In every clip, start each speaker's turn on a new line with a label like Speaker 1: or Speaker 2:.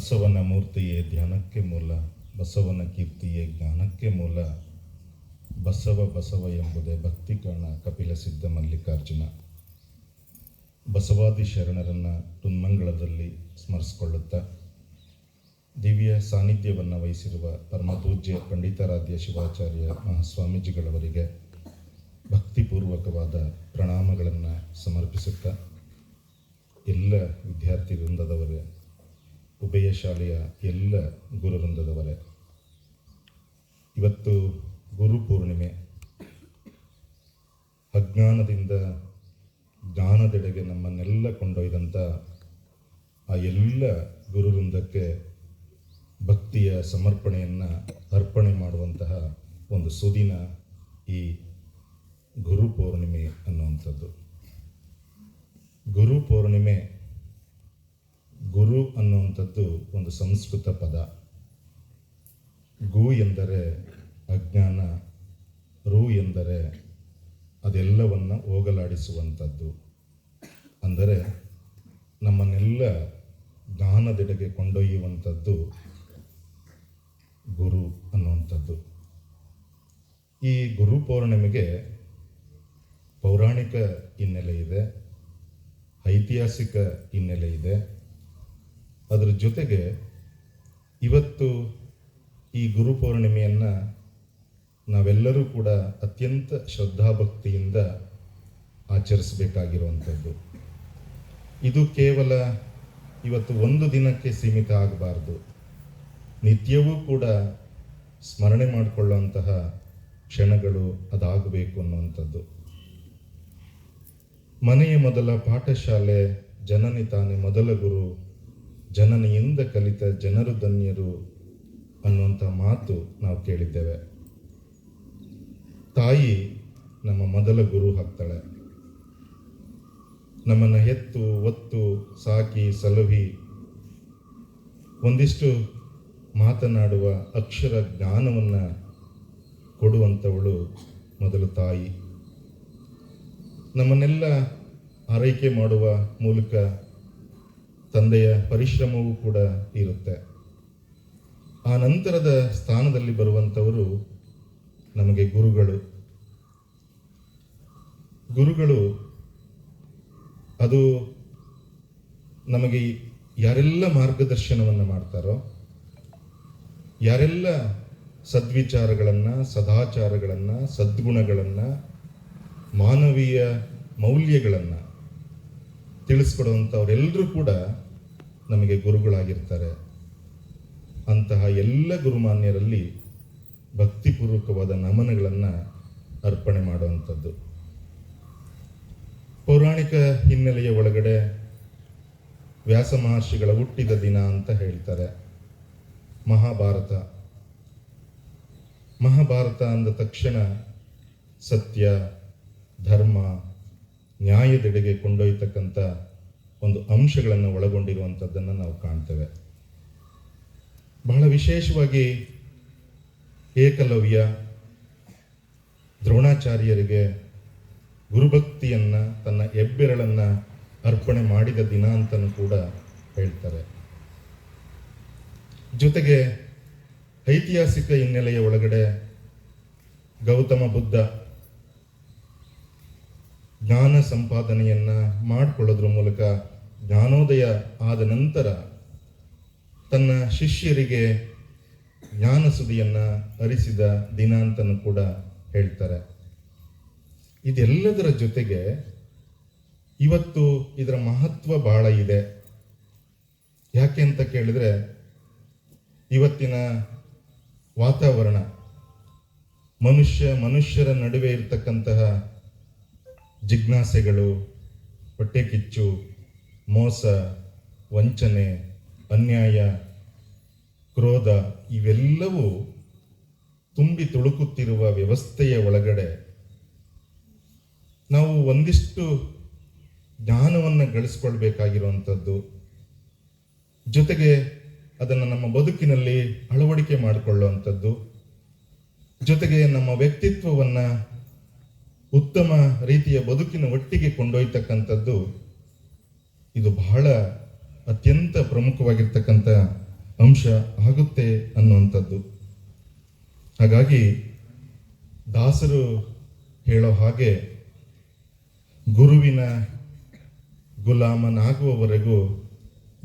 Speaker 1: ಬಸವನ ಮೂರ್ತಿಯೇ ಧ್ಯಾನಕ್ಕೆ ಮೂಲ, ಬಸವನ ಕೀರ್ತಿಯೇ ಜ್ಞಾನಕ್ಕೆ ಮೂಲ. ಬಸವ ಬಸವ ಎಂಬುದೇ ಭಕ್ತಿ ಕಾಣ ಕಪಿಲ ಸಿದ್ಧ ಮಲ್ಲಿಕಾರ್ಜುನ. ಬಸವಾದಿ ಶರಣರನ್ನು ತುನ್ಮಂಗಳದಲ್ಲಿ ಸ್ಮರಿಸಿಕೊಳ್ಳುತ್ತಾ ದಿವ್ಯ ಸಾನ್ನಿಧ್ಯವನ್ನು ವಹಿಸಿರುವ ಪರಮಪೂಜ್ಯ ಪಂಡಿತಾರಾಧ್ಯ ಶಿವಾಚಾರ್ಯ ಮಹಾಸ್ವಾಮೀಜಿಗಳವರಿಗೆ ಭಕ್ತಿಪೂರ್ವಕವಾದ ಪ್ರಣಾಮಗಳನ್ನು ಸಮರ್ಪಿಸುತ್ತಾ ಎಲ್ಲ ವಿದ್ಯಾರ್ಥಿ ವೃಂದದವರೇ ಉಭಯ ಶಾಲೆಯ ಎಲ್ಲ ಗುರು ವೃಂದದವರೇ ಇವತ್ತು ಗುರು ಪೂರ್ಣಿಮೆ. ಅಜ್ಞಾನದಿಂದ ಜ್ಞಾನದೆಡೆಗೆ ನಮ್ಮನ್ನೆಲ್ಲ ಕೊಂಡೊಯ್ದಂಥ ಆ ಎಲ್ಲ ಗುರುವೃಂದಕ್ಕೆ ಭಕ್ತಿಯ ಸಮರ್ಪಣೆಯನ್ನು ಅರ್ಪಣೆ ಮಾಡುವಂತಹ ಒಂದು ಸುದಿನ ಈ ಗುರು ಪೂರ್ಣಿಮೆ ಅನ್ನುವಂಥದ್ದು. ಗುರು ಪೂರ್ಣಿಮೆ ಗುರು ಅನ್ನುವಂಥದ್ದು ಒಂದು ಸಂಸ್ಕೃತ ಪದ. ಗು ಎಂದರೆ ಅಜ್ಞಾನ, ರು ಎಂದರೆ ಅದೆಲ್ಲವನ್ನು ಹೋಗಲಾಡಿಸುವಂಥದ್ದು. ಅಂದರೆ ನಮ್ಮನ್ನೆಲ್ಲ ಜ್ಞಾನದೆಡೆಗೆ ಕೊಂಡೊಯ್ಯುವಂಥದ್ದು ಗುರು ಅನ್ನುವಂಥದ್ದು. ಈ ಗುರು ಪೌರ್ಣಿಮೆಗೆ ಪೌರಾಣಿಕ ಹಿನ್ನೆಲೆ ಇದೆ, ಐತಿಹಾಸಿಕ ಹಿನ್ನೆಲೆ ಇದೆ. ಅದರ ಜೊತೆಗೆ ಇವತ್ತು ಈ ಗುರು ಪೌರ್ಣಿಮೆಯನ್ನು ನಾವೆಲ್ಲರೂ ಕೂಡ ಅತ್ಯಂತ ಶ್ರದ್ಧಾಭಕ್ತಿಯಿಂದ ಆಚರಿಸಬೇಕಾಗಿರುವಂಥದ್ದು. ಇದು ಕೇವಲ ಇವತ್ತು ಒಂದು ದಿನಕ್ಕೆ ಸೀಮಿತ ಆಗಬಾರ್ದು. ನಿತ್ಯವೂ ಕೂಡ ಸ್ಮರಣೆ ಮಾಡಿಕೊಳ್ಳುವಂತಹ ಕ್ಷಣಗಳು ಅದಾಗಬೇಕು ಅನ್ನುವಂಥದ್ದು. ಮನೆಯ ಮೊದಲ ಪಾಠಶಾಲೆ ಜನನಿ ತಾನೇ ಮೊದಲ ಗುರು ಜನನಿಯಿಂದ ಕಲಿತ ಜನರು ಧನ್ಯರು ಅನ್ನುವಂಥ ಮಾತು ನಾವು ಕೇಳಿದ್ದೇವೆ. ತಾಯಿ ನಮ್ಮ ಮೊದಲ ಗುರು ಹಾಕ್ತಾಳೆ ನಮ್ಮನ್ನು ಎತ್ತು ಒತ್ತು, ಸಾಕಿ, ಸಲಹಿ ಒಂದಿಷ್ಟು ಮಾತನಾಡುವ ಅಕ್ಷರ ಜ್ಞಾನವನ್ನು ಕೊಡುವಂಥವಳು ಮೊದಲು ತಾಯಿ. ನಮ್ಮನ್ನೆಲ್ಲ ಆರೈಕೆ ಮಾಡುವ ಮೂಲಕ ತಂದೆಯ ಪರಿಶ್ರಮವೂ ಕೂಡ ಇರುತ್ತೆ. ಆ ನಂತರದ ಸ್ಥಾನದಲ್ಲಿ ಬರುವಂಥವರು ನಮಗೆ ಗುರುಗಳು. ಗುರುಗಳು ಅದು ನಮಗೆ ಯಾರೆಲ್ಲ ಮಾರ್ಗದರ್ಶನವನ್ನು ಮಾಡ್ತಾರೋ, ಯಾರೆಲ್ಲ ಸದ್ವಿಚಾರಗಳನ್ನು, ಸದಾಚಾರಗಳನ್ನು, ಸದ್ಗುಣಗಳನ್ನು, ಮಾನವೀಯ ಮೌಲ್ಯಗಳನ್ನು ತಿಳಿಸ್ಕೊಡುವಂಥವರೆಲ್ಲರೂ ಕೂಡ ನಮಗೆ ಗುರುಗಳಾಗಿರ್ತಾರೆ. ಅಂತಹ ಎಲ್ಲ ಗುರುಮಾನ್ಯರಲ್ಲಿ ಭಕ್ತಿಪೂರ್ವಕವಾದ ನಮನಗಳನ್ನು ಅರ್ಪಣೆ ಮಾಡುವಂಥದ್ದು. ಪೌರಾಣಿಕ ಹಿನ್ನೆಲೆಯ ಒಳಗಡೆ ವ್ಯಾಸ ಮಹರ್ಷಿಗಳ ಹುಟ್ಟಿದ ದಿನ ಅಂತ ಹೇಳ್ತಾರೆ. ಮಹಾಭಾರತ. ಮಹಾಭಾರತ ಅಂದ ತಕ್ಷಣ ಸತ್ಯ, ಧರ್ಮ ನ್ಯಾಯದೆಡೆಗೆ ಕೊಂಡೊಯ್ತಕ್ಕಂಥ ಒಂದು ಅಂಶಗಳನ್ನು ಒಳಗೊಂಡಿರುವಂಥದ್ದನ್ನು ನಾವು ಕಾಣ್ತೇವೆ. ಬಹಳ ವಿಶೇಷವಾಗಿ ಏಕಲವ್ಯ, ದ್ರೋಣಾಚಾರ್ಯರಿಗೆ ಗುರುಭಕ್ತಿಯನ್ನು, ತನ್ನ ಹೆಬ್ಬೆರಳನ್ನು ಅರ್ಪಣೆ ಮಾಡಿದ ದಿನ ಅಂತಲೂ ಕೂಡ ಹೇಳ್ತಾರೆ. ಜೊತೆಗೆ ಐತಿಹಾಸಿಕ ಹಿನ್ನೆಲೆಯ ಒಳಗಡೆ ಗೌತಮ ಬುದ್ಧ ಜ್ಞಾನ ಸಂಪಾದನೆಯನ್ನು ಮಾಡಿಕೊಳ್ಳೋದ್ರ ಮೂಲಕ ಜ್ಞಾನೋದಯ ಆದ ನಂತರ ತನ್ನ ಶಿಷ್ಯರಿಗೆ ಜ್ಞಾನ ಸುದಿಯನ್ನು ಅರಿಸಿದ ದಿನ ಅಂತಲೂ ಕೂಡ ಹೇಳ್ತಾರೆ. ಇದೆಲ್ಲದರ ಜೊತೆಗೆ ಇವತ್ತು ಇದರ ಮಹತ್ವ ಬಹಳ ಇದೆ. ಯಾಕೆ ಅಂತ ಕೇಳಿದ್ರೆ ಇವತ್ತಿನ ವಾತಾವರಣ ಮನುಷ್ಯ ಮನುಷ್ಯರ ನಡುವೆ ಇರತಕ್ಕಂತಹ ಜಿಜ್ಞಾಸೆಗಳು, ಹೊಟ್ಟೆಕಿಚ್ಚು, ಮೋಸ, ವಂಚನೆ, ಅನ್ಯಾಯ, ಕ್ರೋಧ ಇವೆಲ್ಲವೂ ತುಂಬಿ ತುಳುಕುತ್ತಿರುವ ವ್ಯವಸ್ಥೆಯ ಒಳಗಡೆ ನಾವು ಒಂದಿಷ್ಟು ಜ್ಞಾನವನ್ನು ಗಳಿಸ್ಕೊಳ್ಬೇಕಾಗಿರುವಂಥದ್ದು. ಜೊತೆಗೆ ಅದನ್ನು ನಮ್ಮ ಬದುಕಿನಲ್ಲಿ ಅಳವಡಿಕೆ ಮಾಡಿಕೊಳ್ಳುವಂಥದ್ದು. ಜೊತೆಗೆ ನಮ್ಮ ವ್ಯಕ್ತಿತ್ವವನ್ನು ಉತ್ತಮ ರೀತಿಯ ಬದುಕಿನ ಒಟ್ಟಿಗೆ ಕೊಂಡೊಯ್ತಕ್ಕಂಥದ್ದು ಇದು ಬಹಳ ಅತ್ಯಂತ ಪ್ರಮುಖವಾಗಿರ್ತಕ್ಕಂಥ ಅಂಶ ಆಗುತ್ತೆ ಅನ್ನುವಂಥದ್ದು. ಹಾಗಾಗಿ ದಾಸರು ಹೇಳೋ ಹಾಗೆ ಗುರುವಿನ ಗುಲಾಮನಾಗುವವರೆಗೂ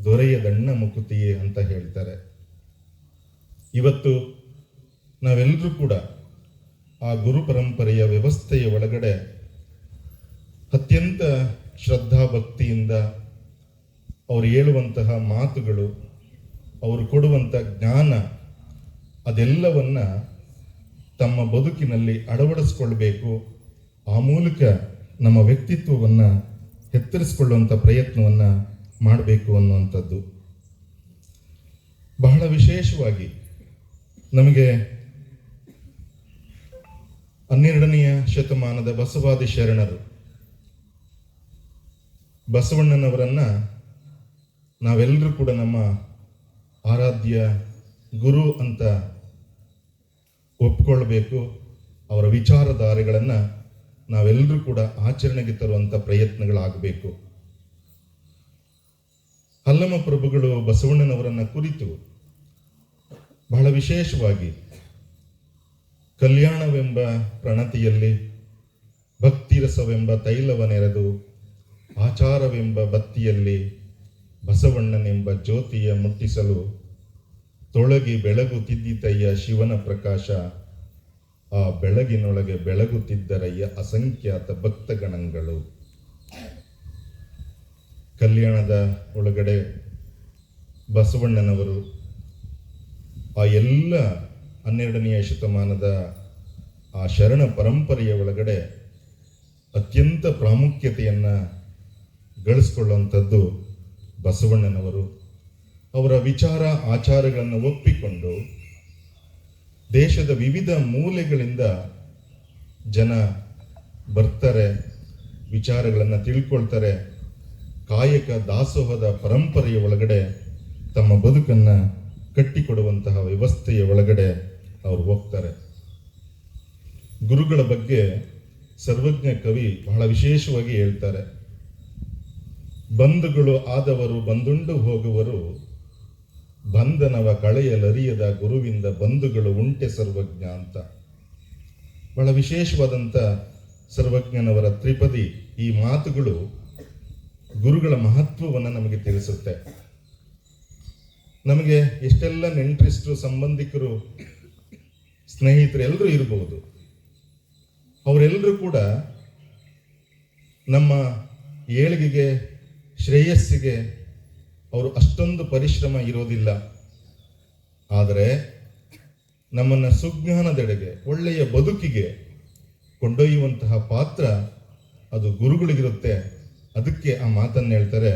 Speaker 1: ದೊರೆಯ ದಣ್ಣ ಮುಕುತಿಯೇ ಅಂತ ಹೇಳ್ತಾರೆ. ಇವತ್ತು ನಾವೆಲ್ಲರೂ ಕೂಡ ಆ ಗುರು ಪರಂಪರೆಯ ವ್ಯವಸ್ಥೆಯ ಒಳಗಡೆ ಅತ್ಯಂತ ಶ್ರದ್ಧಾ ಭಕ್ತಿಯಿಂದ ಅವರು ಹೇಳುವಂತಹ ಮಾತುಗಳು, ಅವರು ಕೊಡುವಂಥ ಜ್ಞಾನ, ಅದೆಲ್ಲವನ್ನ ತಮ್ಮ ಬದುಕಿನಲ್ಲಿ ಅಳವಡಿಸ್ಕೊಳ್ಬೇಕು. ಆ ಮೂಲಕ ನಮ್ಮ ವ್ಯಕ್ತಿತ್ವವನ್ನು ಎತ್ತರಿಸಿಕೊಳ್ಳುವಂಥ ಪ್ರಯತ್ನವನ್ನು ಮಾಡಬೇಕು ಅನ್ನುವಂಥದ್ದು. ಬಹಳ ವಿಶೇಷವಾಗಿ ನಮಗೆ ಹನ್ನೆರಡನೆಯ ಶತಮಾನದ ಬಸವಾದಿ ಶರಣರು. ಬಸವಣ್ಣನವರನ್ನ ನಾವೆಲ್ಲರೂ ಕೂಡ ನಮ್ಮ ಆರಾಧ್ಯ ಗುರು ಅಂತ ಒಪ್ಕೊಳ್ಬೇಕು. ಅವರ ವಿಚಾರಧಾರೆಗಳನ್ನು ನಾವೆಲ್ಲರೂ ಕೂಡ ಆಚರಣೆಗೆ ತರುವಂಥ ಪ್ರಯತ್ನಗಳಾಗಬೇಕು. ಹಲ್ಲಮ್ಮ ಪ್ರಭುಗಳು ಬಸವಣ್ಣನವರನ್ನ ಕುರಿತು ಬಹಳ ವಿಶೇಷವಾಗಿ ಕಲ್ಯಾಣವೆಂಬ ಪ್ರಣತಿಯಲ್ಲಿ, ಭಕ್ತಿರಸವೆಂಬ ತೈಲವನೆರೆದು, ಆಚಾರವೆಂಬ ಬತ್ತಿಯಲ್ಲಿ ಬಸವಣ್ಣನೆಂಬ ಜ್ಯೋತಿಯ ಮುಟ್ಟಿಸಲು ತೊಳಗಿ ಬೆಳಗುತ್ತಿದ್ದಿತಯ್ಯ ಶಿವನ ಪ್ರಕಾಶ, ಆ ಬೆಳಗಿನೊಳಗೆ ಬೆಳಗುತ್ತಿದ್ದರಯ್ಯ ಅಸಂಖ್ಯಾತ ಭಕ್ತಗಣಗಳು. ಕಲ್ಯಾಣದ ಒಳಗಡೆ ಬಸವಣ್ಣನವರು ಆ ಎಲ್ಲ ಹನ್ನೆರಡನೆಯ ಶತಮಾನದ ಆ ಶರಣ ಪರಂಪರೆಯ ಒಳಗಡೆ ಅತ್ಯಂತ ಪ್ರಾಮುಖ್ಯತೆಯನ್ನು ಗಳಿಸ್ಕೊಳ್ಳುವಂಥದ್ದು ಬಸವಣ್ಣನವರು. ಅವರ ವಿಚಾರ ಆಚಾರಗಳನ್ನು ಒಪ್ಪಿಕೊಂಡು ದೇಶದ ವಿವಿಧ ಮೂಲೆಗಳಿಂದ ಜನ ಬರ್ತಾರೆ, ವಿಚಾರಗಳನ್ನು ತಿಳ್ಕೊಳ್ತಾರೆ. ಕಾಯಕ ದಾಸೋಹದ ಪರಂಪರೆಯ ಒಳಗಡೆ ತಮ್ಮ ಬದುಕನ್ನು ಕಟ್ಟಿಕೊಡುವಂತಹ ವ್ಯವಸ್ಥೆಯ ಒಳಗಡೆ ಅವರು ಹೋಗ್ತಾರೆ. ಗುರುಗಳ ಬಗ್ಗೆ ಸರ್ವಜ್ಞ ಕವಿ ಬಹಳ ವಿಶೇಷವಾಗಿ ಹೇಳ್ತಾರೆ. ಬಂಧುಗಳು ಆದವರು ಬಂದುಂಡು ಹೋಗುವರು, ಬಂಧನವ ಕಳೆಯಲರಿಯದ ಗುರುವಿಂದ ಬಂಧುಗಳು ಉಂಟೆ ಸರ್ವಜ್ಞ ಅಂತ. ಬಹಳ ವಿಶೇಷವಾದಂಥ ಸರ್ವಜ್ಞನವರ ತ್ರಿಪದಿ ಈ ಮಾತುಗಳು ಗುರುಗಳ ಮಹತ್ವವನ್ನು ನಮಗೆ ತಿಳಿಸುತ್ತೆ. ನಮಗೆ ಎಷ್ಟೆಲ್ಲ ನೆಂಟರಿಷ್ಟರು ಸಂಬಂಧಿಕರು ಸ್ನೇಹಿತರು ಎಲ್ಲರೂ ಇರಬಹುದು ಅವರೆಲ್ಲರೂ ಕೂಡ ನಮ್ಮ ಏಳಿಗೆಗೆ, ಶ್ರೇಯಸ್ಸಿಗೆ ಅವರು ಅಷ್ಟೊಂದು ಪರಿಶ್ರಮ ಇರೋದಿಲ್ಲ. ಆದರೆ ನಮ್ಮನ್ನು ಸುಜ್ಞಾನದೆಡೆಗೆ, ಒಳ್ಳೆಯ ಬದುಕಿಗೆ ಕೊಂಡೊಯ್ಯುವಂತಹ ಪಾತ್ರ ಅದು ಗುರುಗಳಿಗಿರುತ್ತೆ. ಅದಕ್ಕೆ ಆ ಮಾತನ್ನು ಹೇಳ್ತಾರೆ,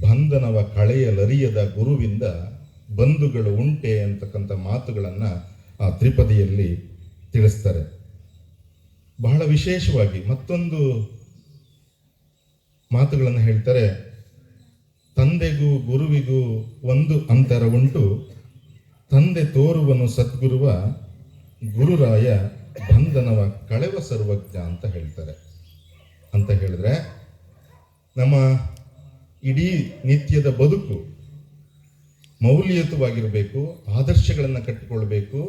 Speaker 1: ಬಂಧನವ ಕಳೆಯಲರಿಯದ ಗುರುವಿಂದ ಬಂಧುಗಳು ಉಂಟೆ ಅಂತಕ್ಕಂಥ ಮಾತುಗಳನ್ನು ಆ ತ್ರಿಪದಿಯಲ್ಲಿ ತಿಳಿಸ್ತಾರೆ. ಬಹಳ ವಿಶೇಷವಾಗಿ ಮತ್ತೊಂದು ಮಾತುಗಳನ್ನು ಹೇಳ್ತಾರೆ. ತಂದೆಗೂ ಗುರುವಿಗೂ ಒಂದು ಅಂತರ ಉಂಟು. ತಂದೆ ತೋರುವನು ಸದ್ಗುರುವ ಗುರುರಾಯ ಬಂಧನವ ಕಳೆವ ಸರ್ವಜ್ಞ ಅಂತ ಹೇಳ್ತಾರೆ. ಅಂತ ಹೇಳಿದ್ರೆ ನಮ್ಮ ಇಡೀ ನಿತ್ಯದ ಬದುಕು ಮೌಲ್ಯಯುತವಾಗಿರಬೇಕು, ಆದರ್ಶಗಳನ್ನು ಕಟ್ಟಿಕೊಳ್ಬೇಕು,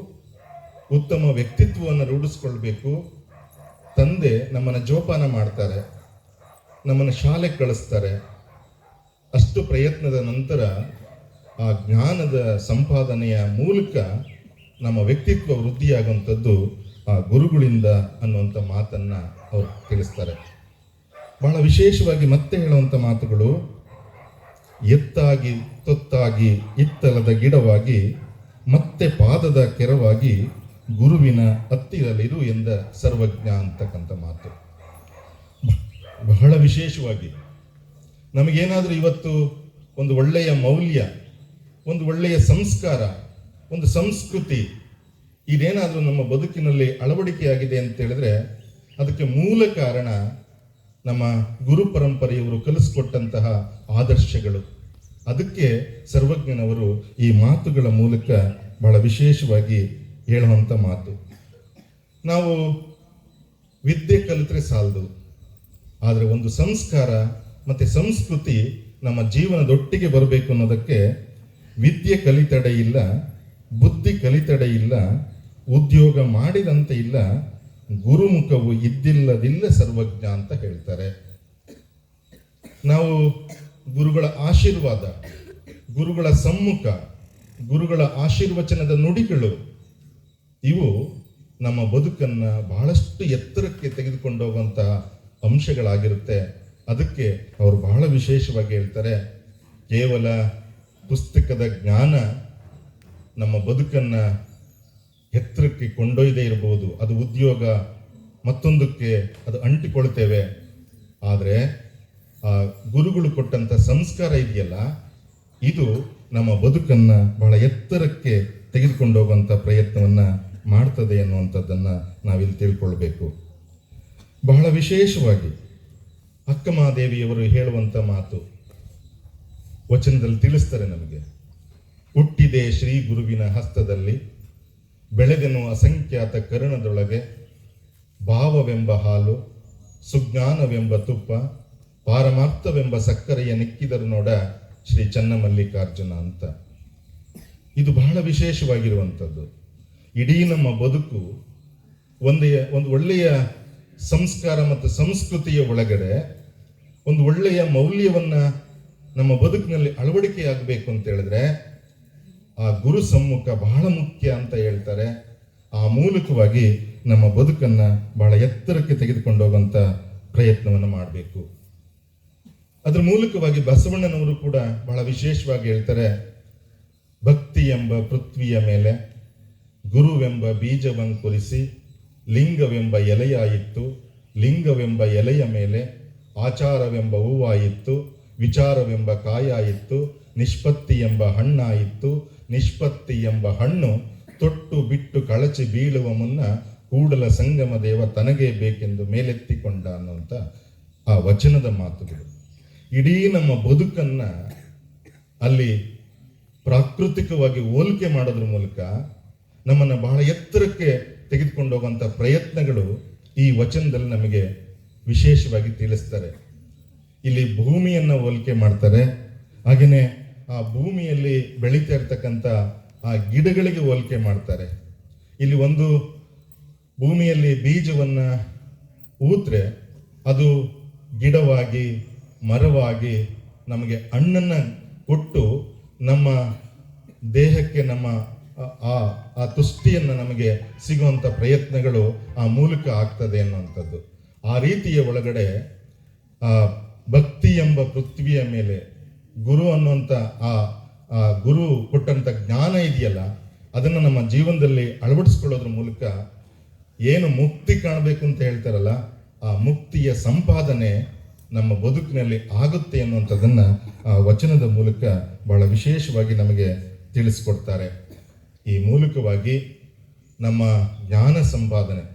Speaker 1: ಉತ್ತಮ ವ್ಯಕ್ತಿತ್ವವನ್ನು ರೂಢಿಸ್ಕೊಳ್ಬೇಕು. ತಂದೆ ನಮ್ಮನ್ನು ಜೋಪಾನ ಮಾಡ್ತಾರೆ, ನಮ್ಮನ್ನು ಶಾಲೆಗೆ ಕಳಿಸ್ತಾರೆ. ಅಷ್ಟು ಪ್ರಯತ್ನದ ನಂತರ ಆ ಜ್ಞಾನದ ಸಂಪಾದನೆಯ ಮೂಲಕ ನಮ್ಮ ವ್ಯಕ್ತಿತ್ವ ವೃದ್ಧಿಯಾಗುವಂಥದ್ದು ಆ ಗುರುಗಳಿಂದ ಅನ್ನುವಂಥ ಮಾತನ್ನು ಅವರು ತಿಳಿಸ್ತಾರೆ. ಬಹಳ ವಿಶೇಷವಾಗಿ ಮತ್ತೆ ಹೇಳುವಂಥ ಮಾತುಗಳು ಎತ್ತಾಗಿ, ತೊತ್ತಾಗಿ ಇತ್ತಲದ ಗಿಡವಾಗಿ, ಮತ್ತೆ ಪಾದದ ಕೆರವಾಗಿ ಗುರುವಿನ ಹತ್ತಿರಲಿರು ಎಂದ ಸರ್ವಜ್ಞ ಅಂತಕ್ಕಂಥ ಮಾತು. ಬಹಳ ವಿಶೇಷವಾಗಿ. ನಮಗೇನಾದರೂ ಇವತ್ತು ಒಂದು ಒಳ್ಳೆಯ ಮೌಲ್ಯ, ಒಂದು ಒಳ್ಳೆಯ ಸಂಸ್ಕಾರ, ಒಂದು ಸಂಸ್ಕೃತಿ, ಇದೇನಾದರೂ ನಮ್ಮ ಬದುಕಿನಲ್ಲಿ ಅಳವಡಿಕೆಯಾಗಿದೆ ಅಂತ ಹೇಳಿದ್ರೆ ಅದಕ್ಕೆ ಮೂಲ ಕಾರಣ ನಮ್ಮ ಗುರು ಪರಂಪರೆಯವರು ಕಲಿಸ್ಕೊಟ್ಟಂತಹ ಆದರ್ಶಗಳು. ಅದಕ್ಕೆ ಸರ್ವಜ್ಞನವರು ಈ ಮಾತುಗಳ ಮೂಲಕ ಬಹಳ ವಿಶೇಷವಾಗಿ ಹೇಳುವಂಥ ಮಾತು. ನಾವು ವಿದ್ಯೆ ಕಲಿತರೆ ಸಾಲದು. ಆದರೆ ಒಂದು ಸಂಸ್ಕಾರ ಮತ್ತು ಸಂಸ್ಕೃತಿ ನಮ್ಮ ಜೀವನದೊಟ್ಟಿಗೆ ಬರಬೇಕು ಅನ್ನೋದಕ್ಕೆ ವಿದ್ಯೆ ಕಲಿತಡೆ ಇಲ್ಲ, ಬುದ್ಧಿ ಕಲಿತಡೆ ಇಲ್ಲ, ಉದ್ಯೋಗ ಮಾಡಿದಂತೆ ಇಲ್ಲ ಗುರುಮುಖವು ಇದ್ದಿಲ್ಲದಿಲ್ಲ ಸರ್ವಜ್ಞ ಅಂತ ಹೇಳ್ತಾರೆ. ನಾವು ಗುರುಗಳ ಆಶೀರ್ವಾದ, ಗುರುಗಳ ಸಮ್ಮುಖ, ಗುರುಗಳ ಆಶೀರ್ವಚನದ ನುಡಿಗಳು, ಇವು ನಮ್ಮ ಬದುಕನ್ನ ಬಹಳಷ್ಟು ಎತ್ತರಕ್ಕೆ ತೆಗೆದುಕೊಂಡು ಹೋಗುವಂತಹ ಅಂಶಗಳಾಗಿರುತ್ತೆ. ಅದಕ್ಕೆ ಅವರು ಬಹಳ ವಿಶೇಷವಾಗಿ ಹೇಳ್ತಾರೆ, ಕೇವಲ ಪುಸ್ತಕದ ಜ್ಞಾನ ನಮ್ಮ ಬದುಕನ್ನ ಎತ್ತರಕ್ಕೆ ಕೊಂಡೊಯ್ದೇ ಇರಬಹುದು. ಅದು ಉದ್ಯೋಗ, ಮತ್ತೊಂದಕ್ಕೆ ಅದು ಅಂಟಿಕೊಳ್ತೇವೆ ಆದರೆ, ಆ ಗುರುಗಳು ಕೊಟ್ಟಂತ ಸಂಸ್ಕಾರ ಇದೆಯಲ್ಲ, ಇದು ನಮ್ಮ ಬದುಕನ್ನು ಬಹಳ ಎತ್ತರಕ್ಕೆ ತೆಗೆದುಕೊಂಡು ಹೋಗುವಂತ ಪ್ರಯತ್ನವನ್ನ ಮಾಡ್ತದೆ ಅನ್ನುವಂಥದ್ದನ್ನ ನಾವಿಲ್ಲಿ ತಿಳ್ಕೊಳ್ಬೇಕು. ಬಹಳ ವಿಶೇಷವಾಗಿ ಅಕ್ಕಮಹಾದೇವಿಯವರು ಹೇಳುವಂತ ಮಾತು ವಚನದಲ್ಲಿ ತಿಳಿಸ್ತಾರೆ ನಮಗೆ. ಹುಟ್ಟಿದೆ ಶ್ರೀ ಗುರುವಿನ ಹಸ್ತದಲ್ಲಿ ಬೆಳೆದೆನು ಅಸಂಖ್ಯಾತ ಕರುಣದೊಳಗೆ ಭಾವವೆಂಬ ಹಾಲು, ಸುಜ್ಞಾನವೆಂಬ ತುಪ್ಪ, ಪಾರಮಾರ್ಥವೆಂಬ ಸಕ್ಕರೆಯ ನಿಕ್ಕಿದರು ನೋಡ ಶ್ರೀ ಚನ್ನಮಲ್ಲಿಕಾರ್ಜುನ ಅಂತ. ಇದು ಬಹಳ ವಿಶೇಷವಾಗಿರುವಂಥದ್ದು. ಇಡೀ ನಮ್ಮ ಬದುಕು ಒಂದೇ ಒಂದು ಒಳ್ಳೆಯ ಸಂಸ್ಕಾರ ಮತ್ತು ಸಂಸ್ಕೃತಿಯ ಒಳಗಡೆ ಒಂದು ಒಳ್ಳೆಯ ಮೌಲ್ಯವನ್ನ ನಮ್ಮ ಬದುಕಿನಲ್ಲಿ ಅಳವಡಿಕೆಯಾಗಬೇಕು ಅಂತ ಹೇಳಿದ್ರೆ ಆ ಗುರು ಸಮ್ಮುಖ ಬಹಳ ಮುಖ್ಯ ಅಂತ ಹೇಳ್ತಾರೆ. ಆ ಮೂಲಕವಾಗಿ ನಮ್ಮ ಬದುಕನ್ನ ಬಹಳ ಎತ್ತರಕ್ಕೆ ತೆಗೆದುಕೊಂಡು ಹೋಗುವಂತ ಪ್ರಯತ್ನವನ್ನು ಮಾಡಬೇಕು. ಅದ್ರ ಮೂಲಕವಾಗಿ ಬಸವಣ್ಣನವರು ಕೂಡ ಬಹಳ ವಿಶೇಷವಾಗಿ ಹೇಳ್ತಾರೆ, ಭಕ್ತಿ ಎಂಬ ಪೃಥ್ವಿಯ ಮೇಲೆ ಗುರುವೆಂಬ ಬೀಜವನ್ನು ಕುರಿಸಿ, ಲಿಂಗವೆಂಬ ಎಲೆಯಾಯಿತ್ತು, ಲಿಂಗವೆಂಬ ಎಲೆಯ ಮೇಲೆ ಆಚಾರವೆಂಬ ಹೂವಾಯಿತ್ತು, ವಿಚಾರವೆಂಬ ಕಾಯಾಯಿತ್ತು ನಿಷ್ಪತ್ತಿ ಎಂಬ ಹಣ್ಣಾಯಿತು ನಿಷ್ಪತ್ತಿ ಎಂಬ ಹಣ್ಣು ತೊಟ್ಟು ಬಿಟ್ಟು ಕಳಚಿ ಬೀಳುವ ಮುನ್ನ ಕೂಡಲ ಸಂಗಮ ದೇವ ತನಗೇ ಬೇಕೆಂದು ಮೇಲೆತ್ತಿಕೊಂಡ ಅನ್ನುವಂಥ ಆ ವಚನದ ಮಾತುಗಳು ಇಡೀ ನಮ್ಮ ಬದುಕನ್ನ ಅಲ್ಲಿ ಪ್ರಾಕೃತಿಕವಾಗಿ ಹೋಲಿಕೆ ಮಾಡೋದ್ರ ಮೂಲಕ ನಮ್ಮನ್ನ ಬಹಳ ಎತ್ತರಕ್ಕೆ ತೆಗೆದುಕೊಂಡು ಹೋಗುವಂತ ಪ್ರಯತ್ನಗಳು ಈ ವಚನದಲ್ಲಿ ನಮಗೆ ವಿಶೇಷವಾಗಿ ತಿಳಿಸ್ತಾರೆ. ಇಲ್ಲಿ ಭೂಮಿಯನ್ನು ಹೋಲಿಕೆ ಮಾಡ್ತಾರೆ. ಹಾಗೆಯೇ ಆ ಭೂಮಿಯಲ್ಲಿ ಬೆಳೀತಾ ಇರ್ತಕ್ಕಂಥ ಆ ಗಿಡಗಳಿಗೆ ಹೋಲಿಕೆ ಮಾಡ್ತಾರೆ. ಇಲ್ಲಿ ಒಂದು ಭೂಮಿಯಲ್ಲಿ ಬೀಜವನ್ನ ಊತ್ರೆ ಅದು ಗಿಡವಾಗಿ, ಮರವಾಗಿ ನಮಗೆ ಹಣ್ಣನ್ನು ಕೊಟ್ಟು ನಮ್ಮ ದೇಹಕ್ಕೆ ನಮ್ಮ ಆ- ಆ ತುಷ್ಟಿಯನ್ನು ನಮಗೆ ಸಿಗುವಂತ ಪ್ರಯತ್ನಗಳು ಆ ಮೂಲಕ ಆಗ್ತದೆ ಅನ್ನುವಂಥದ್ದು. ಆ ರೀತಿಯ ಒಳಗಡೆ ಆ ಭಕ್ತಿ ಎಂಬ ಪೃಥ್ವಿಯ ಮೇಲೆ ಗುರು ಅನ್ನುವಂಥ ಆ ಗುರು ಕೊಟ್ಟಂತ ಜ್ಞಾನ ಇದೆಯಲ್ಲ, ಅದನ್ನು ನಮ್ಮ ಜೀವನದಲ್ಲಿ ಅಳವಡಿಸ್ಕೊಳ್ಳೋದ್ರ ಮೂಲಕ ಏನು ಮುಕ್ತಿ ಕಾಣಬೇಕು ಅಂತ ಹೇಳ್ತಾರಲ್ಲ, ಆ ಮುಕ್ತಿಯ ಸಂಪಾದನೆ ನಮ್ಮ ಬದುಕಿನಲ್ಲಿ ಆಗುತ್ತೆ ಅನ್ನುವಂಥದ್ದನ್ನ ಆ ವಚನದ ಮೂಲಕ ಬಹಳ ವಿಶೇಷವಾಗಿ ನಮಗೆ ತಿಳಿಸ್ಕೊಡ್ತಾರೆ. ಈ ಮೂಲಕವಾಗಿ ನಮ್ಮ ಜ್ಞಾನ ಸಂಪಾದನೆ,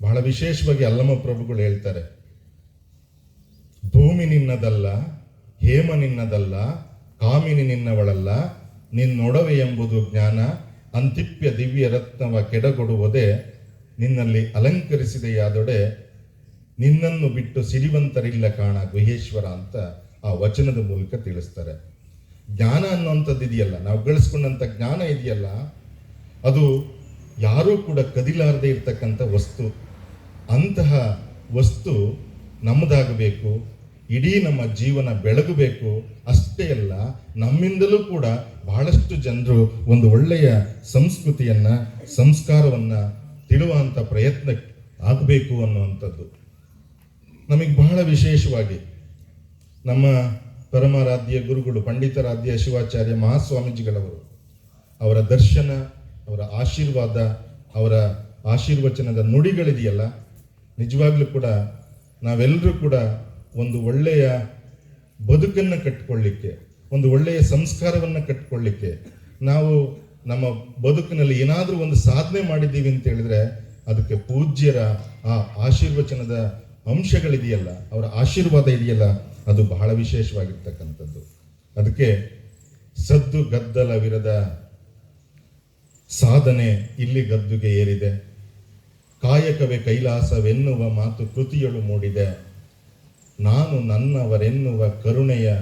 Speaker 1: ಬಹಳ ವಿಶೇಷವಾಗಿ ಅಲ್ಲಮ ಪ್ರಭುಗಳು ಹೇಳ್ತಾರೆ, ಭೂಮಿ ನಿನ್ನದಲ್ಲ ಹೇಮ ನಿನ್ನದಲ್ಲ ಕಾಮಿನಿ ನಿನ್ನವಳಲ್ಲ ನಿನ್ನೊಡವೆ ಎಂಬುದು ಜ್ಞಾನ, ಅಂತಿಪ್ಯ ದಿವ್ಯ ರತ್ನವ ಕೆಡಗೊಡುವುದೇ ನಿನ್ನಲ್ಲಿ ಅಲಂಕರಿಸಿದೆಯಾದೊಡೆ ನಿನ್ನನ್ನು ಬಿಟ್ಟು ಸಿರಿವಂತರಿಲ್ಲ ಕಾಣ ಗುಹೇಶ್ವರ ಅಂತ ಆ ವಚನದ ಮೂಲಕ ತಿಳಿಸ್ತಾರೆ. ಜ್ಞಾನ ಅನ್ನುವಂಥದ್ದು ಇದೆಯಲ್ಲ ನಾವು ಗಳಿಸ್ಕೊಂಡಂಥ ಜ್ಞಾನ ಇದೆಯಲ್ಲ, ಅದು ಯಾರೂ ಕೂಡ ಕದಿಲಾರದೆ ಇರ್ತಕ್ಕಂಥ ವಸ್ತು. ಅಂತಹ ವಸ್ತು ನಮ್ಮದಾಗಬೇಕು ಇಡೀ ನಮ್ಮ ಜೀವನ ಬೆಳಗಬೇಕು. ಅಷ್ಟೇ ಅಲ್ಲ, ನಮ್ಮಿಂದಲೂ ಕೂಡ ಬಹಳಷ್ಟು ಜನರು ಒಂದು ಒಳ್ಳೆಯ ಸಂಸ್ಕೃತಿಯನ್ನ, ಸಂಸ್ಕಾರವನ್ನ ತಿಳುವಂತ ಪ್ರಯತ್ನ ಆಗಬೇಕು ಅನ್ನುವಂಥದ್ದು. ನಮಗೆ ಬಹಳ ವಿಶೇಷವಾಗಿ ನಮ್ಮ ಪರಮಾರಾಧ್ಯ ಗುರುಗಳು, ಪಂಡಿತರಾಧ್ಯ ಶಿವಾಚಾರ್ಯ ಮಹಾಸ್ವಾಮೀಜಿಗಳವರು, ಅವರ ದರ್ಶನ, ಅವರ ಆಶೀರ್ವಾದ, ಅವರ ಆಶೀರ್ವಚನದ ನುಡಿಗಳಿದೆಯಲ್ಲ, ನಿಜವಾಗ್ಲೂ ಕೂಡ ನಾವೆಲ್ಲರೂ ಕೂಡ ಒಂದು ಒಳ್ಳೆಯ ಬದುಕನ್ನು ಕಟ್ಟಿಕೊಳ್ಳಿಕ್ಕೆ ಒಂದು ಒಳ್ಳೆಯ ಸಂಸ್ಕಾರವನ್ನು ಕಟ್ಟಿಕೊಳ್ಳಿಕ್ಕೆ ನಾವು ನಮ್ಮ ಬದುಕಿನಲ್ಲಿ ಏನಾದರೂ ಒಂದು ಸಾಧನೆ ಮಾಡಿದ್ದೀವಿ ಅಂತ ಹೇಳಿದ್ರೆ ಅದಕ್ಕೆ ಪೂಜ್ಯರ ಆ ಆಶೀರ್ವಚನದ ಅಂಶಗಳಿದೆಯಲ್ಲ, ಅವರ ಆಶೀರ್ವಾದ ಇದೆಯಲ್ಲ, ಅದು ಬಹಳ ವಿಶೇಷವಾಗಿರ್ತಕ್ಕಂಥದ್ದು. ಅದಕ್ಕೆ ಸದ್ದು ಗದ್ದಲವಿರದ ಸಾಧನೆ ಇಲ್ಲಿ ಗದ್ದುಗೆ ಏರಿದೆ. ಕಾಯಕವೇ ಕೈಲಾಸವೆನ್ನುವ ಮಾತು ಕೃತಿಯಳು ಮೂಡಿದೆ. ನಾನು ನನ್ನವರೆನ್ನುವ ಕರುಣೆಯ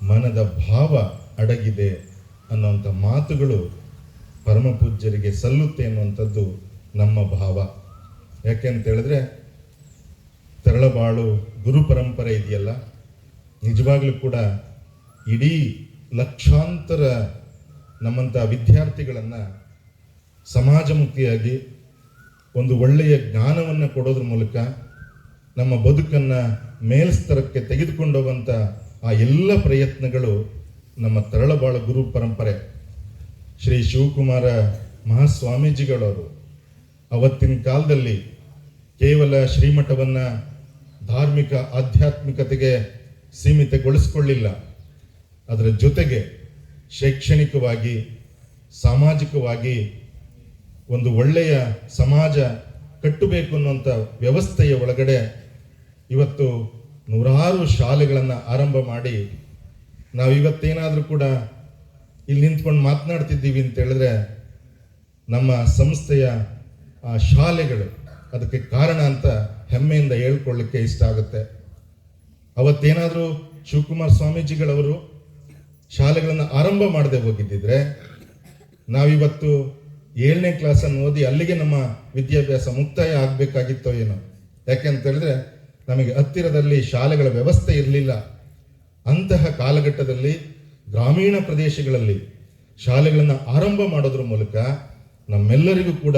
Speaker 1: ಮನದ ಭಾವ ಅಡಗಿದೆ ಅನ್ನುವಂಥ ಮಾತುಗಳು ಪರಮ ಪೂಜ್ಯರಿಗೆ ಸಲ್ಲುತ್ತೆ ಅನ್ನುವಂಥದ್ದು ನಮ್ಮ ಭಾವ. ಯಾಕೆ ಅಂತ ಹೇಳಿದ್ರೆ, ತೆರಳಬಾಳು ಗುರು ಪರಂಪರೆ ಇದೆಯಲ್ಲ, ನಿಜವಾಗ್ಲೂ ಕೂಡ ಇಡೀ ಲಕ್ಷಾಂತರ ನಮ್ಮಂಥ ವಿದ್ಯಾರ್ಥಿಗಳನ್ನು ಸಮಾಜಮುಖಿಯಾಗಿ ಒಂದು ಒಳ್ಳೆಯ ಜ್ಞಾನವನ್ನು ಕೊಡೋದ್ರ ಮೂಲಕ ನಮ್ಮ ಬದುಕನ್ನು ಮೇಲ್ಸ್ತರಕ್ಕೆ ತೆಗೆದುಕೊಂಡೋಗುವಂಥ ಆ ಎಲ್ಲ ಪ್ರಯತ್ನಗಳು ನಮ್ಮ ತರಳಬಾಳು ಗುರು ಪರಂಪರೆ. ಶ್ರೀ ಶಿವಕುಮಾರ ಮಹಾಸ್ವಾಮೀಜಿಗಳವರು ಅವತ್ತಿನ ಕಾಲದಲ್ಲಿ ಕೇವಲ ಶ್ರೀಮಠವನ್ನು ಧಾರ್ಮಿಕ ಆಧ್ಯಾತ್ಮಿಕತೆಗೆ ಸೀಮಿತಗೊಳಿಸ್ಕೊಳ್ಳಿಲ್ಲ. ಅದರ ಜೊತೆಗೆ ಶೈಕ್ಷಣಿಕವಾಗಿ, ಸಾಮಾಜಿಕವಾಗಿ ಒಂದು ಒಳ್ಳೆಯ ಸಮಾಜ ಕಟ್ಟಬೇಕು ಅನ್ನುವಂಥ ವ್ಯವಸ್ಥೆಯ ಒಳಗಡೆ ಇವತ್ತು ನೂರಾರು ಶಾಲೆಗಳನ್ನು ಆರಂಭ ಮಾಡಿ ನಾವು ಇವತ್ತೇನಾದರೂ ಕೂಡ ಇಲ್ಲಿ ನಿಂತ್ಕೊಂಡು ಮಾತನಾಡ್ತಿದ್ದೀವಿ ಅಂತ ಹೇಳಿದ್ರೆ ನಮ್ಮ ಸಂಸ್ಥೆಯ, ಆ, ಶಾಲೆಗಳು ಅದಕ್ಕೆ ಕಾರಣ ಅಂತ ಹೆಮ್ಮೆಯಿಂದ ಹೇಳ್ಕೊಳ್ಳಿಕ್ಕೆ ಇಷ್ಟ ಆಗುತ್ತೆ. ಅವತ್ತೇನಾದರೂ ಶಿವಕುಮಾರ್ ಸ್ವಾಮೀಜಿಗಳವರು ಶಾಲೆಗಳನ್ನು ಆರಂಭ ಮಾಡದೆ ಹೋಗಿದ್ದಿದ್ರೆ ನಾವಿವತ್ತು ಏಳನೇ ಕ್ಲಾಸನ್ನು ಓದಿ ಅಲ್ಲಿಗೆ ನಮ್ಮ ವಿದ್ಯಾಭ್ಯಾಸ ಮುಕ್ತಾಯ ಆಗಬೇಕಾಗಿತ್ತೋ ಏನೋ. ಯಾಕೆಂತ ಹೇಳಿದ್ರೆ ನಮಗೆ ಹತ್ತಿರದಲ್ಲಿ ಶಾಲೆಗಳ ವ್ಯವಸ್ಥೆ ಇರಲಿಲ್ಲ. ಅಂತಹ ಕಾಲಘಟ್ಟದಲ್ಲಿ ಗ್ರಾಮೀಣ ಪ್ರದೇಶಗಳಲ್ಲಿ ಶಾಲೆಗಳನ್ನು ಆರಂಭ ಮಾಡೋದ್ರ ಮೂಲಕ ನಮ್ಮೆಲ್ಲರಿಗೂ ಕೂಡ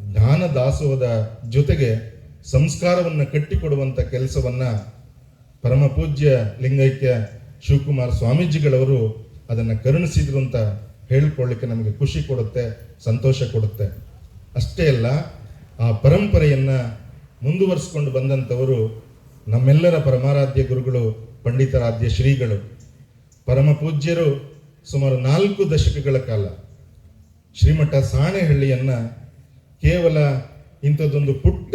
Speaker 1: ಜ್ಞಾನ ದಾಸೋಹದ ಜೊತೆಗೆ ಸಂಸ್ಕಾರವನ್ನು ಕಟ್ಟಿಕೊಡುವಂಥ ಕೆಲಸವನ್ನು ಪರಮ ಪೂಜ್ಯ ಲಿಂಗೈಕ್ಯ ಶಿವಕುಮಾರ್ ಸ್ವಾಮೀಜಿಗಳವರು ಅದನ್ನು ಕರುಣಿಸಿದ್ರು ಅಂತ ಹೇಳ್ಕೊಳ್ಳಿಕ್ಕೆ ನಮಗೆ ಖುಷಿ ಕೊಡುತ್ತೆ, ಸಂತೋಷ ಕೊಡುತ್ತೆ. ಅಷ್ಟೇ ಅಲ್ಲ, ಆ ಪರಂಪರೆಯನ್ನು ಮುಂದುವರಿಸ್ಕೊಂಡು ಬಂದಂಥವರು ನಮ್ಮೆಲ್ಲರ ಪರಮಾರಾಧ್ಯ ಗುರುಗಳು, ಪಂಡಿತಾರಾಧ್ಯ ಶ್ರೀಗಳು, ಪರಮ ಪೂಜ್ಯರು ಸುಮಾರು ನಾಲ್ಕು ದಶಕಗಳ ಕಾಲ ಶ್ರೀಮಠ ಸಾಣೆಹಳ್ಳಿಯನ್ನ ಕೇವಲ ಇಂಥದ್ದೊಂದು ಪುಟ್ಟ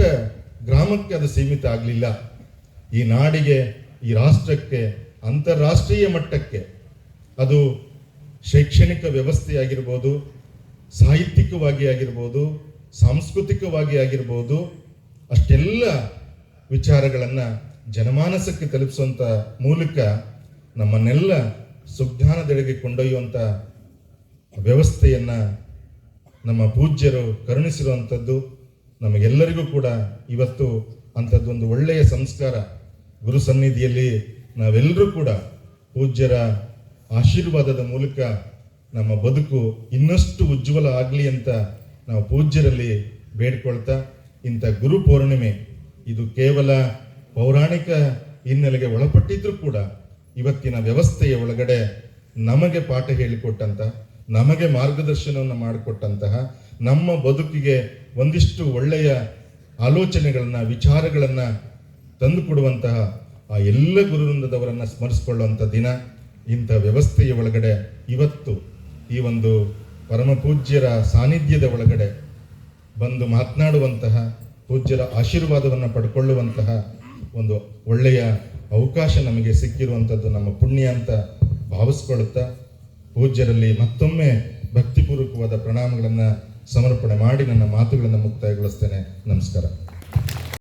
Speaker 1: ಗ್ರಾಮಕ್ಕೆ ಅದು ಸೀಮಿತ ಆಗಲಿಲ್ಲ. ಈ ನಾಡಿಗೆ, ಈ ರಾಷ್ಟ್ರಕ್ಕೆ, ಅಂತಾರಾಷ್ಟ್ರೀಯ ಮಟ್ಟಕ್ಕೆ ಅದು ಶೈಕ್ಷಣಿಕ ವ್ಯವಸ್ಥೆಯಾಗಿರ್ಬೋದು ಸಾಹಿತ್ಯಿಕವಾಗಿ ಆಗಿರ್ಬೋದು, ಸಾಂಸ್ಕೃತಿಕವಾಗಿ ಆಗಿರ್ಬೋದು, ಅಷ್ಟೆಲ್ಲ ವಿಚಾರಗಳನ್ನು ಜನಮಾನಸಕ್ಕೆ ತಲುಪಿಸುವಂಥ ಮೂಲಕ ನಮ್ಮನ್ನೆಲ್ಲ ಸುಜ್ಞಾನದೆಡೆಗೆ ಕೊಂಡೊಯ್ಯುವಂಥ ವ್ಯವಸ್ಥೆಯನ್ನು ನಮ್ಮ ಪೂಜ್ಯರು ಕರುಣಿಸಿರುವಂಥದ್ದು, ನಮಗೆಲ್ಲರಿಗೂ ಕೂಡ ಇವತ್ತು ಅಂಥದ್ದೊಂದು ಒಳ್ಳೆಯ ಸಂಸ್ಕಾರ. ಗುರು ಸನ್ನಿಧಿಯಲ್ಲಿ ನಾವೆಲ್ಲರೂ ಕೂಡ ಪೂಜ್ಯರ ಆಶೀರ್ವಾದದ ಮೂಲಕ ನಮ್ಮ ಬದುಕು ಇನ್ನಷ್ಟು ಉಜ್ವಲ ಆಗಲಿ ಅಂತ ನಾವು ಪೂಜ್ಯರಲ್ಲಿ ಬೇಡ್ಕೊಳ್ತಾ ಇಂಥ ಗುರು ಪೌರ್ಣಿಮೆ ಇದು ಕೇವಲ ಪೌರಾಣಿಕ ಹಿನ್ನೆಲೆಗೆ ಒಳಪಟ್ಟಿದ್ರೂ ಕೂಡ ಇವತ್ತಿನ ವ್ಯವಸ್ಥೆಯ ಒಳಗಡೆ ನಮಗೆ ಪಾಠ ಹೇಳಿಕೊಟ್ಟಂತ, ನಮಗೆ ಮಾರ್ಗದರ್ಶನವನ್ನು ಮಾಡಿಕೊಟ್ಟಂತಹ, ನಮ್ಮ ಬದುಕಿಗೆ ಒಂದಿಷ್ಟು ಒಳ್ಳೆಯ ಆಲೋಚನೆಗಳನ್ನು, ವಿಚಾರಗಳನ್ನು ತಂದುಕೊಡುವಂತಹ ಆ ಎಲ್ಲ ಗುರುವೃಂದದವರನ್ನು ಸ್ಮರಿಸಿಕೊಳ್ಳುವಂಥ ದಿನ ಇಂಥ ವ್ಯವಸ್ಥೆಯ ಒಳಗಡೆ ಇವತ್ತು ಈ ಒಂದು ಪರಮಪೂಜ್ಯರ ಸಾನ್ನಿಧ್ಯದ ಒಳಗಡೆ ಬಂದು ಮಾತನಾಡುವಂತಹ ಪೂಜ್ಯರ ಆಶೀರ್ವಾದವನ್ನು ಪಡ್ಕೊಳ್ಳುವಂತಹ ಒಂದು ಒಳ್ಳೆಯ ಅವಕಾಶ ನಮಗೆ ಸಿಕ್ಕಿರುವಂಥದ್ದು ನಮ್ಮ ಪುಣ್ಯ ಅಂತ ಭಾವಿಸ್ಕೊಳ್ಳುತ್ತಾ ಪೂಜ್ಯರಲ್ಲಿ ಮತ್ತೊಮ್ಮೆ ಭಕ್ತಿಪೂರ್ವಕವಾದ ಪ್ರಣಾಮಗಳನ್ನು ಸಮರ್ಪಣೆ ಮಾಡಿ ನನ್ನ ಮಾತುಗಳನ್ನು ಮುಕ್ತಾಯಗೊಳಿಸ್ತೇನೆ. ನಮಸ್ಕಾರ.